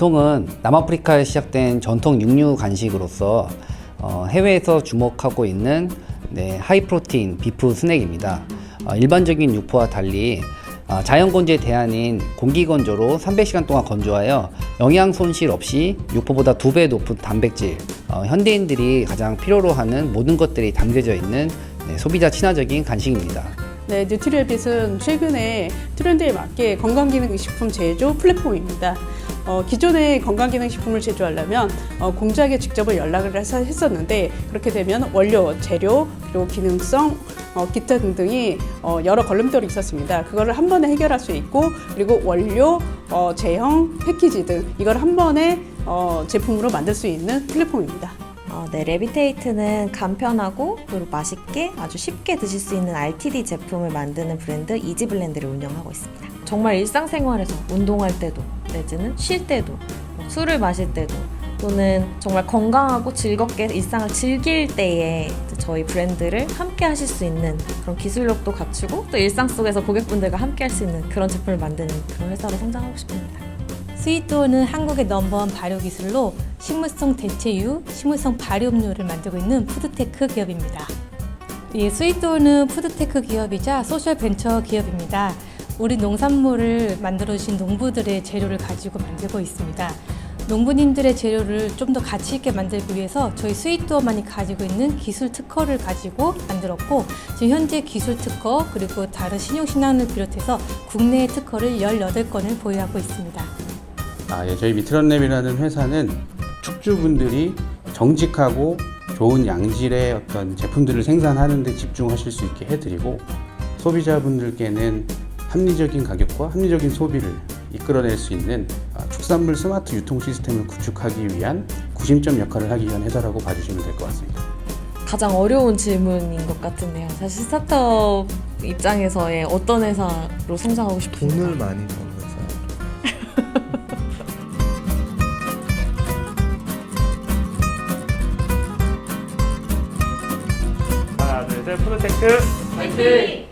비통은 남아프리카에 시작된 전통 육류 간식으로서 어, 해외에서 주목하고 있는 네, 하이프로틴 비프 스낵입니다. 어, 일반적인 육포와 달리 아, 자연 건조의 대안인 공기 건조로 300시간 동안 건조하여 영양 손실 없이 육포보다 두 배 높은 단백질, 어, 현대인들이 가장 필요로 하는 모든 것들이 담겨져 있는 네, 소비자 친화적인 간식입니다. 네, 뉴트리얼빗은 최근에 트렌드에 맞게 건강기능식품 제조 플랫폼입니다. 어, 기존의 건강기능식품을 제조하려면 어, 공장에 직접 연락을 해서 했었는데 그렇게 되면 원료, 재료, 그리고 기능성, 어, 기타 등등이 어, 여러 걸림돌이 있었습니다. 그거를 한 번에 해결할 수 있고 그리고 원료, 어, 제형, 패키지 등 이걸 한 번에 어, 제품으로 만들 수 있는 플랫폼입니다. 어, 네, 레비테이트는 간편하고 그리고 맛있게 아주 쉽게 드실 수 있는 RTD 제품을 만드는 브랜드 이지블렌드를 운영하고 있습니다. 정말 일상생활에서 운동할 때도 내지는 쉴 때도 뭐 술을 마실 때도 또는 정말 건강하고 즐겁게 일상을 즐길 때에 저희 브랜드를 함께 하실 수 있는 그런 기술력도 갖추고 또 일상 속에서 고객분들과 함께 할 수 있는 그런 제품을 만드는 그런 회사로 성장하고 싶습니다. 스위트온은 한국의 넘버원 발효 기술로 식물성 대체유, 식물성 발효음료를 만들고 있는 푸드테크 기업입니다. 이 스위트온은 푸드테크 기업이자 소셜 벤처 기업입니다. 우리 농산물을 만들어 주신 농부들의 재료를 가지고 만들고 있습니다. 농부님들의 재료를 좀 더 가치 있게 만들기 위해서 저희 스위트원만이 가지고 있는 기술 특허를 가지고 만들었고 지금 현재 기술 특허 그리고 다른 신용 신안을 비롯해서 국내 특허를 18건을 보유하고 있습니다. 아, 예, 저희 미트런랩이라는 회사는 축주분들이 정직하고 좋은 양질의 어떤 제품들을 생산하는 데 집중하실 수 있게 해드리고 소비자분들께는 합리적인 가격과 합리적인 소비를 이끌어낼 수 있는 아, 축산물 스마트 유통 시스템을 구축하기 위한 구심점 역할을 하기 위한 회사라고 봐주시면 될 것 같습니다. 가장 어려운 질문인 것 같은데요. 사실 스타트업 입장에서의 어떤 회사로 성장하고 싶은가? 돈을 많이 버는 회사. 하나 둘셋 푸드테크 화이팅!